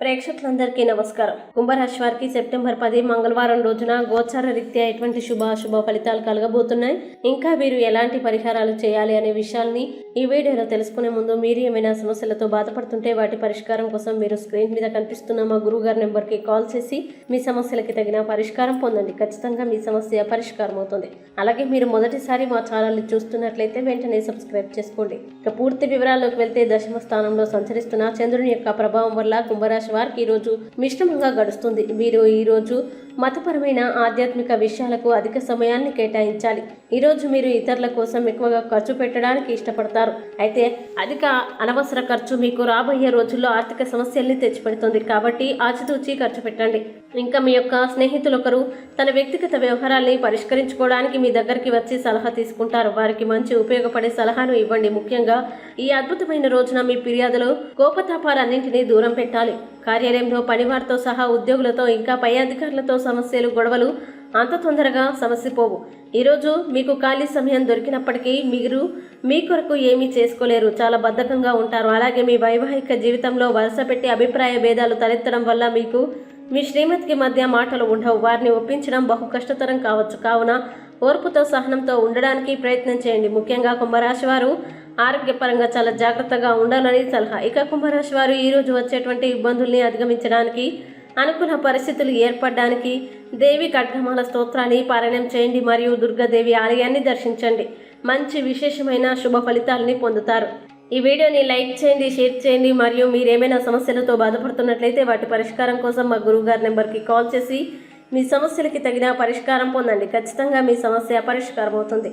ప్రేక్షకులందరికీ నమస్కారం. కుంభరాశి వారికి సెప్టెంబర్ పది మంగళవారం రోజున గోచార రీత్యా ఎటువంటి శుభ అశుభ ఫలితాలు కలగబోతున్నాయి? ఇంకా మీరు ఎలాంటి పరిహారాలు చేయాలి అనే విషయాల్ని ఈ వీడియోలో తెలుసుకునే ముందు మీరు ఏమైనా సమస్యలతో బాధపడుతుంటే వాటి పరిష్కారం కోసం మీరు స్క్రీన్ మీద కనిపిస్తున్న మా గురువు గారి నెంబర్కి కాల్ చేసి మీ సమస్యలకి తగిన పరిష్కారం పొందండి. ఖచ్చితంగా మీ సమస్య పరిష్కారం అవుతుంది. అలాగే మీరు మొదటిసారి మా ఛానల్ని చూస్తున్నట్లయితే వెంటనే సబ్స్క్రైబ్ చేసుకోండి. ఇక పూర్తి వివరాల్లోకి వెళ్తే దశమ స్థానంలో సంచరిస్తున్న చంద్రుని యొక్క ప్రభావం వల్ల కుంభరాశి వారికి ఈరోజు మిశ్రమంగా గడుస్తుంది. మీరు ఈరోజు మతపరమైన ఆధ్యాత్మిక విషయాలకు అధిక సమయాన్ని కేటాయించాలి. ఈరోజు మీరు ఇతరుల కోసం ఎక్కువగా ఖర్చు పెట్టడానికి ఇష్టపడతారు. అయితే అధిక అనవసర ఖర్చు మీకు రాబోయే రోజుల్లో ఆర్థిక సమస్యల్ని తెచ్చిపెడుతుంది. కాబట్టి ఆచితూచి ఖర్చు పెట్టండి. ఇంకా మీ యొక్క స్నేహితులొకరు తన వ్యక్తిగత వ్యవహారాల్ని పరిష్కరించుకోవడానికి మీ దగ్గరికి వచ్చి సలహా తీసుకుంటారు. వారికి మంచి ఉపయోగపడే సలహాను ఇవ్వండి. ముఖ్యంగా ఈ అద్భుతమైన రోజున మీ ఫిర్యాదులో కోపతాపాలన్నింటినీ దూరం పెట్టాలి. కార్యాలయంలో పనివారితో సహా ఉద్యోగులతో ఇంకా పై అధికారులతో సమస్యలు గొడవలు అంత తొందరగా సమస్య పోవు. ఈరోజు మీకు ఖాళీ సమయం దొరికినప్పటికీ మీరు మీ కొరకు ఏమీ చేసుకోలేరు. చాలా బద్ధకంగా ఉంటారు. అలాగే మీ వైవాహిక జీవితంలో వరుస పెట్టి అభిప్రాయ భేదాలు తలెత్తడం వల్ల మీకు మీ శ్రీమతికి మధ్య మాటలు ఉండవు. వారిని ఒప్పించడం బహు కష్టతరం కావచ్చు. కావున ఓర్పుతో సహనంతో ఉండడానికి ప్రయత్నం చేయండి. ముఖ్యంగా కుంభరాశి వారు ఆరోగ్యపరంగా చాలా జాగ్రత్తగా ఉండాలని సలహా. ఇక కుంభరాశి వారు ఈరోజు వచ్చేటువంటి ఇబ్బందుల్ని అధిగమించడానికి అనుకూల పరిస్థితులు ఏర్పడడానికి దేవి ఖడ్గమాల స్తోత్రాన్ని పారాయణం చేయండి మరియు దుర్గాదేవి ఆలయాన్ని దర్శించండి. మంచి విశేషమైన శుభ ఫలితాలని పొందుతారు. ఈ వీడియోని లైక్ చేయండి షేర్ చేయండి మరియు మీరు ఏమైనా సమస్యలతో బాధపడుతున్నట్లయితే వాటి పరిష్కారం కోసం మా గురువు గారి నెంబర్కి కాల్ చేసి మీ సమస్యలకి తగిన పరిష్కారం పొందండి. ఖచ్చితంగా మీ సమస్య పరిష్కారం అవుతుంది